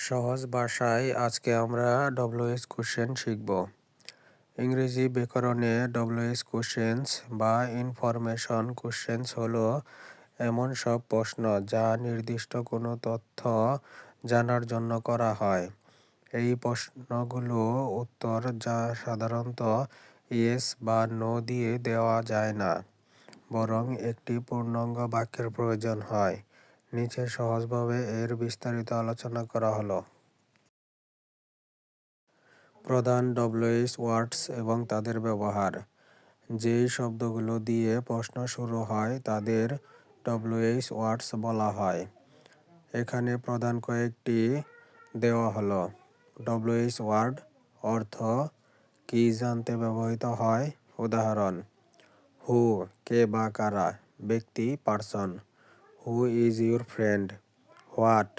সহজ ভাষায় আজকে আমরা ডব্লিউএস কোশ্চেন শিখব। ইংরেজি ব্যাকরণে ডব্লিউএস কোশ্চেন্স বা ইনফরমেশন কোশ্চেন্স হলো এমন সব প্রশ্ন যা নির্দিষ্ট কোনো তথ্য জানার জন্য করা হয়। এই প্রশ্নগুলো উত্তর যা সাধারণত ইয়েস বা নো দিয়ে দেওয়া যায় না, বরং একটি পূর্ণাঙ্গ বাক্যের প্রয়োজন হয়। নিচে সহজভাবে এর বিস্তারিত আলোচনা করা হলো। প্রধান ডব্লিউএস ওয়ার্ডস এবং তাদের ব্যবহার। যেই শব্দগুলো দিয়ে প্রশ্ন শুরু হয়, তাদের ডব্লিউএস ওয়ার্ডস বলা হয়। এখানে প্রধান কয়েকটি দেওয়া হলো। ডব্লিউএস ওয়ার্ড অর্থ কি জানতে ব্যবহৃত হয়? উদাহরণ, হু, কে বা কারা? ব্যক্তি, person. Who is your friend what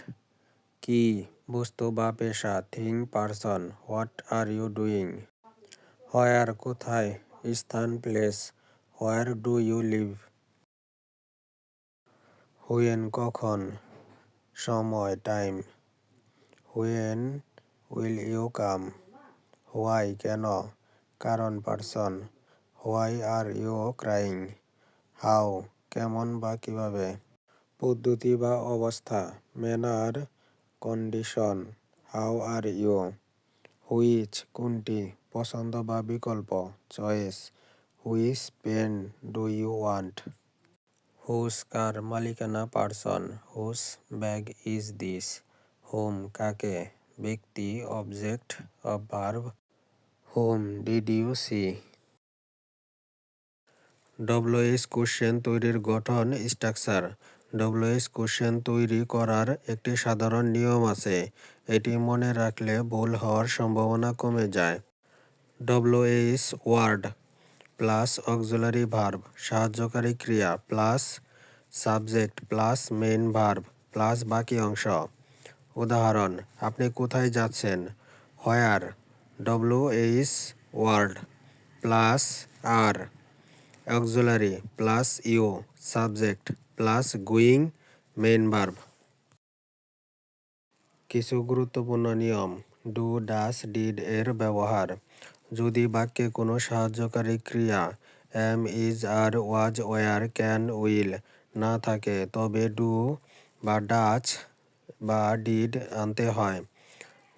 কি? বস্তু বা পেশা? Thing person what are you doing where কোথায়? স্থান? Place where do you live when কখন? সময়? Time when will you come why কেন? কারণ? Person why are you crying how কেমন বা কীভাবে? পদ্ধতি বা অবস্থা manner condition how are you which কোনটি, পছন্দ বা বিকল্প choice which pen do you want whose কার মালিকানা পার্সন হুস ব্যাগ ইজ দিস হোম কাকে, ব্যক্তি object of verb whom did you see WH question তৈরির গঠন স্ট্রাকচার ডব্লিউএস কোশ্চেন তৈরি করার একটি সাধারণ নিয়ম আছে। এটি মনে রাখলে ভুল হওয়ার সম্ভাবনা কমে যায়। WH word plus auxiliary verb সাহায্যকারী ক্রিয়া plus subject plus main verb plus বাকি অংশ। উদাহরণ, আপনি কোথায় যাচ্ছেন? Where WH word plus are auxiliary plus you subject plus going main verb. কিছু গুরুত্বপূর্ণ নিয়ম। ডু, ডাস, ডিড এর ব্যবহার। যদি বাক্যে কোনো সাহায্যকারী ক্রিয়া am is, are, was, were, can, will না থাকে, তবে ডু বা ডাচ বা ডিড আনতে হয়।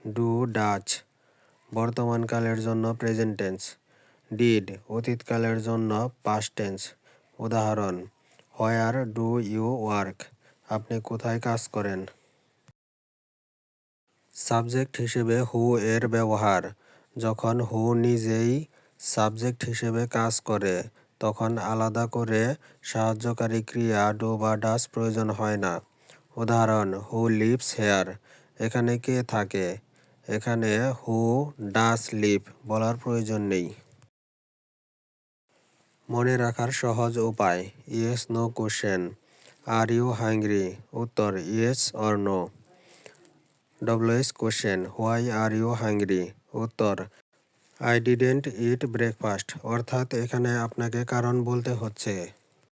ডু, ডাচ বর্তমানকালের জন্য প্রেজেন্ট টেন্স। ডিড অতীতকালের জন্য পাস্ট টেন্স উদাহরণ হোয়ার ডু ইউ ওয়ার্ক? আপনি কোথায় কাজ করেন? সাবজেক্ট হিসেবে হু এর ব্যবহার। যখন হু নিজেই সাবজেক্ট হিসেবে কাজ করে, তখন আলাদা করে সাহায্যকারী ক্রিয়া ডু বা ডাস প্রয়োজন হয় না। উদাহরণ, হু লিভস হেয়ার। এখানে কে থাকে? এখানে হু, ডাস লিভ বলার প্রয়োজন নেই। মনে রাখার সহজ উপায়। Yes, no question. Are you hungry? উত্তর, yes or no. WH question, why are you hungry? উত্তর, আই ডিডেন্ট ইট ব্রেকফাস্ট। অর্থাৎ এখানে আপনাকে কারণ বলতে হচ্ছে।